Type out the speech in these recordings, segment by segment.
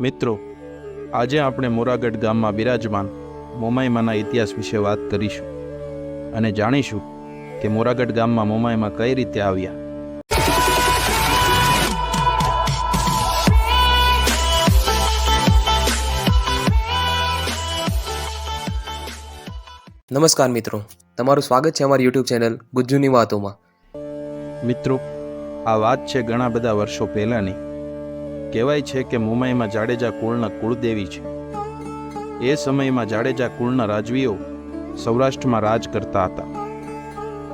મિત્રો આજે આપણે મોરાગઢ ગામમાં બિરાજમાન મોમાઈમાના ઇતિહાસ વિશે વાત કરીશું અને જાણીશું કે મોરાગઢ ગામમાં મોમાઈમાં કઈ રીતે આવ્યા. નમસ્કાર મિત્રો તમારું સ્વાગત છે અમારી યુટ્યુબ ચેનલ ગુજ્જુની વાતોમાં. મિત્રો આ વાત છે ઘણા બધા વર્ષો પહેલાંની. કહેવાય છે કે મુંબઈમાં જાડેજા કુળના કુળદેવી છે. એ સમયમાં જાડેજા કુળના રાજવીઓ સૌરાષ્ટ્રમાં રાજ કરતા હતા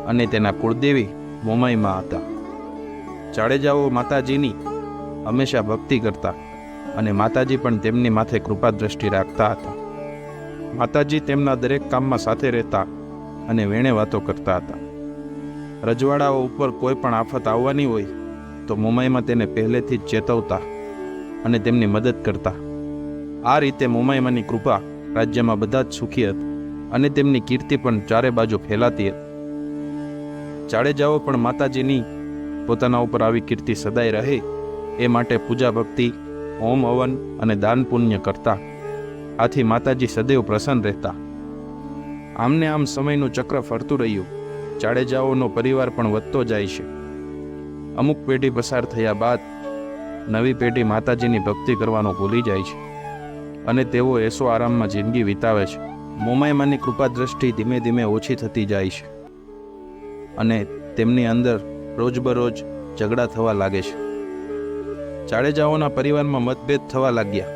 અને તેના કુળદેવી મુંબઈમાં હતા. જાડેજાઓ માતાજીની હંમેશા ભક્તિ કરતા અને માતાજી પણ તેમની માથે કૃપા દ્રષ્ટિ રાખતા હતા. માતાજી તેમના દરેક કામમાં સાથે રહેતા અને વેણે વાતો કરતા હતા. રજવાડાઓ ઉપર કોઈ પણ આફત આવવાની હોય તો મુંબઈમાં તેને પહેલેથી જ ચેતવતા અને તેમની મદદ કરતા. આ રીતે મોમાયમાની કૃપા રાજ્યમાં બધા જ સુખી હતા અને તેમની કીર્તિ પણ ચારે બાજુ ફેલાતી હતી. જાડેજાઓ પણ માતાજીની પોતાના ઉપર આવી કીર્તિ સદાય રહે એ માટે પૂજા ભક્તિ, હોમ હવન અને દાન પુણ્ય કરતા. આથી માતાજી સદૈવ પ્રસન્ન રહેતા. આમને આમ સમયનું ચક્ર ફરતું રહ્યું. જાડેજાઓનો પરિવાર પણ વધતો જાય છે. અમુક પેઢી પસાર થયા બાદ નવી પેઢી માતાજીની ભક્તિ કરવાનું ભૂલી જાય છે અને તેઓ એસો આરામમાં જિંદગી વિતાવે છે. મોમાયમાની કૃપા દ્રષ્ટિ ધીમે ધીમે ઓછી થતી જાય છે અને તેમની અંદર રોજબરોજ ઝઘડા થવા લાગે છે. જાડેજાઓના પરિવારમાં મતભેદ થવા લાગ્યા.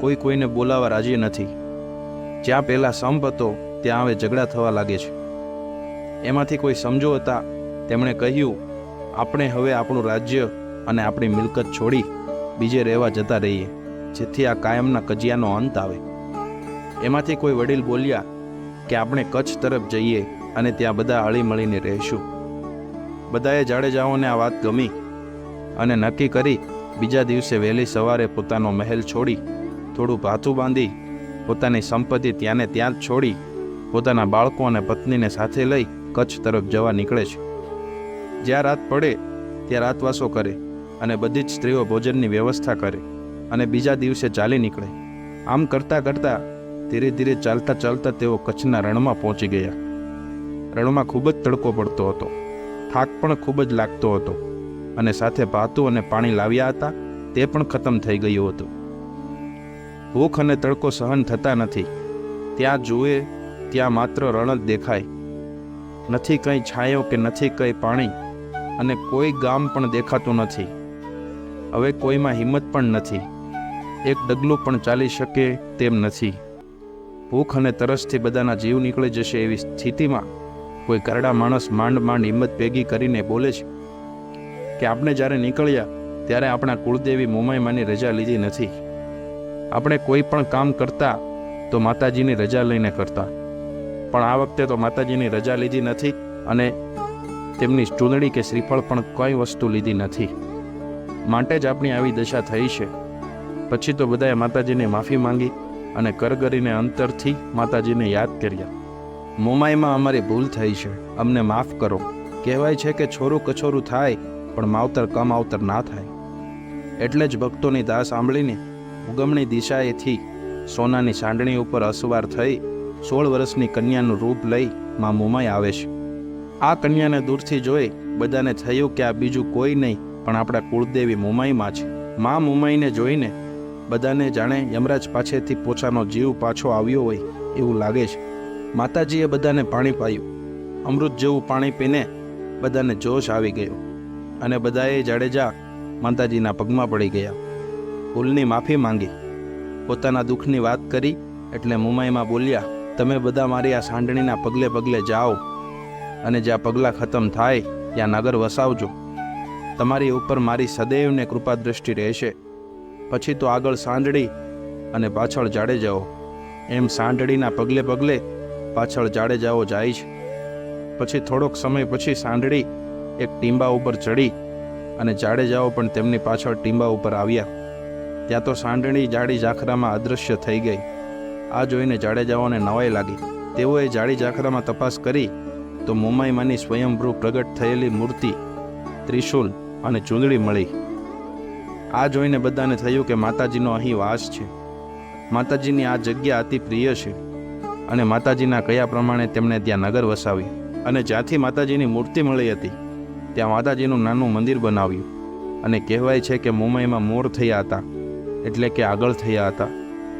કોઈ કોઈને બોલાવા રાજી નથી. જ્યાં પહેલાં સંપ હતો, ત્યાં હવે ઝઘડા થવા લાગે છે. એમાંથી કોઈ સમજો હતા? તેમણે કહ્યું, આપણે હવે આપણું રાજ્ય અને આપણી મિલકત છોડી બીજે રહેવા જતા રહીએ, જેથી આ કાયમના કજિયાનો અંત આવે. એમાંથી કોઈ વડીલ બોલ્યા કે આપણે કચ્છ તરફ જઈએ અને ત્યાં બધા હળીમળીને રહીશું. બધાએ જાડેજાઓને આ વાત ગમી અને નક્કી કરી બીજા દિવસે વહેલી સવારે પોતાનો મહેલ છોડી થોડું ભાથું બાંધી પોતાની સંપત્તિ ત્યાંને ત્યાં જ છોડી પોતાના બાળકો અને પત્નીને સાથે લઈ કચ્છ તરફ જવા નીકળે છે. જ્યાં રાત પડે, ત્યાં રાતવાસો કરે. અને બધી જ સ્ત્રીઓ ભોજનની વ્યવસ્થા કરે અને બીજા દિવસે ચાલી નીકળે. આમ કરતાં કરતાં ધીરે ધીરે ચાલતા ચાલતા તેઓ કચ્છના રણમાં પહોંચી ગયા. રણમાં ખૂબ જ તડકો પડતો હતો. થાક પણ ખૂબ જ લાગતો હતો. અને સાથે ભાતું અને પાણી લાવ્યા હતા, તે પણ ખતમ થઈ ગયું હતું. ભૂખ અને તડકો સહન થતા નથી. ત્યાં જુએ, ત્યાં માત્ર રણ જ દેખાય. નથી કંઈ છાંયો કે નથી કંઈ પાણી. અને કોઈ ગામ પણ દેખાતું નથી. હવે કોઈમાં હિંમત પણ નથી. એક ડગલું પણ ચાલી શકે તેમ નથી. ભૂખ અને તરસથી બધાના જીવ નીકળી જશે એવી સ્થિતિમાં કોઈ કરડા માણસ માંડ માંડ હિંમત ભેગી કરીને બોલે છે કે આપણે જ્યારે નીકળ્યા ત્યારે આપણા કુળદેવી મુંબઈમાંની રજા લીધી નથી. આપણે કોઈ પણ કામ કરતા તો માતાજીની રજા લઈને કરતા. પણ આ વખતે તો માતાજીની રજા લીધી નથી અને તેમની ચૂંદડી કે શ્રીફળ પણ કોઈ વસ્તુ લીધી નથી. માટે જ આપણી આવી દશા થઈ છે. પછી તો બધાએ માતાજીને માફી માંગી અને કરગરીને અંતરથી માતાજીને યાદ કર્યા. મોમાઈમાં અમારી ભૂલ થઈ છે. અમને માફ કરો. કહેવાય છે કે છોરું કછોરું થાય, પણ માવતર કમ આવતર ના થાય. એટલે જ ભક્તોની દાસ સાંભળીને ઉગમણી દિશાએથી સોનાની સાંડણી ઉપર અસવાર થઈ સોળ વર્ષની કન્યાનું રૂપ લઈ માં મોમાઈ આવે છે. આ કન્યાને દૂરથી જોઈ બધાને થયું કે આ બીજું કોઈ નહીં. પણ આપણા કુળદેવી મુમાઈમાં છે મા મુમાઈને જોઈને બધાને જાણે યમરાજ પાસેથી પોતાનો જીવ પાછો આવ્યો હોય એવું લાગે છે. માતાજીએ બધાને પાણી પાયું. અમૃત જેવું પાણી પીને બધાને જોશ આવી ગયો અને બધાએ જાડેજા માતાજીના પગમાં પડી ગયા. ભૂલની માફી માંગી. પોતાના દુઃખની વાત કરી એટલે મુંબઈમાં બોલ્યા, તમે બધા મારી આ સાંડણીના પગલે પગલે જાઓ અને જ્યાં પગલાં ખતમ થાય ત્યાં નગર વસાવજો. તમારી ઉપર મારી સદૈવને કૃપા દ્રષ્ટિ રહેશે. પછી તો આગળ સાંડળી અને પાછળ જાડેજાઓ એમ સાંડળીના પગલે પગલે પાછળ જાડેજાઓ જાય છે. પછી થોડોક સમય પછી સાંડળી એક ટીંબા ઉપર ચડી અને જાડેજાઓ પણ તેમની પાછળ ટીંબા ઉપર આવ્યા. ત્યાં તો સાંડણી જાડી ઝાખરામાં અદૃશ્ય થઈ ગઈ. આ જોઈને જાડેજાઓને નવાઈ લાગી. તેઓએ જાડી ઝાખરામાં તપાસ કરી તો મુંબઈમાંની સ્વયંભૂ પ્રગટ થયેલી મૂર્તિ ત્રિશુલ અને ચૂંદડી મળી. આ જોઈને બધાને થયું કે માતાજીનો અહીં વાસ છે. માતાજીની આ જગ્યા અતિ પ્રિય છે અને માતાજીના કયા પ્રમાણે તેમણે ત્યાં નગર વસાવી અને જ્યાંથી માતાજીની મૂર્તિ મળી હતી, ત્યાં માતાજીનું નાનું મંદિર બનાવ્યું અને કહેવાય છે કે મુંબઈમાં મોર થયા હતા એટલે કે આગળ થયા હતા.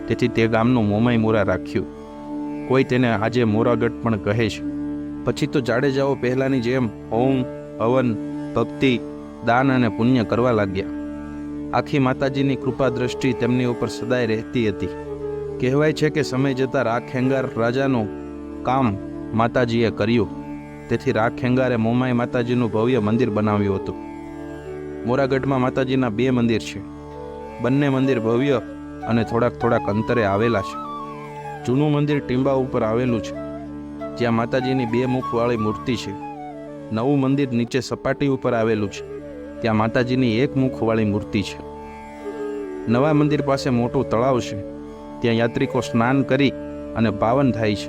તેથી તે ગામનું મોમાઈ મોરા રાખ્યું. કોઈ તેને આજે મોરાગઢ પણ કહે છે. પછી તો જાડેજાઓ પહેલાંની જેમ ઓમ હવન ભક્તિ દાન અને પુણ્ય કરવા લાગ્યા. આખી માતાજીની કૃપા દ્રષ્ટિ તેમની ઉપર સદાય રહેતી હતી. કહેવાય છે કે સમય જતાં રાખેંગાર રાજાનું કામ માતાજીએ કર્યું. તેથી રાખેંગારે મોમાઈ માતાજીનું ભવ્ય મંદિર બનાવ્યું હતું. મોરાગઢમાં માતાજીના બે મંદિર છે. બંને મંદિર ભવ્ય અને થોડાક થોડાક અંતરે આવેલા છે. જૂનું મંદિર ટીંબા ઉપર આવેલું છે. જ્યાં માતાજીની બે મુખવાળી મૂર્તિ છે. નવું મંદિર નીચે સપાટી ઉપર આવેલું છે. ત્યાં માતાજીની એક મુખવાળી મૂર્તિ છે. નવા મંદિર પાસે મોટું તળાવ છે. ત્યાં યાત્રિકો સ્નાન કરી અને પાવન થાય છે.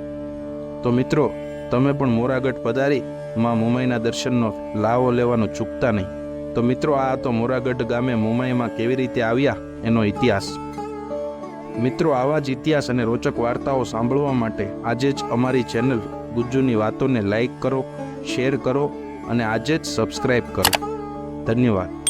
તો મિત્રો, તમે પણ મોરાગઢ પધારી માં મુંબઈના દર્શનનો લાવો લેવાનો ચૂકતા નહીં. તો મિત્રો, આ તો મોરાગઢ ગામે મુંબઈમાં કેવી રીતે આવ્યા એનો ઇતિહાસ. મિત્રો, આવા જ ઇતિહાસ અને રોચક વાર્તાઓ સાંભળવા માટે આજે જ અમારી ચેનલ ગુજ્જુની વાતોને લાઈક કરો, શેર કરો અને આજે જ સબસ્ક્રાઈબ કરો. धन्यवाद.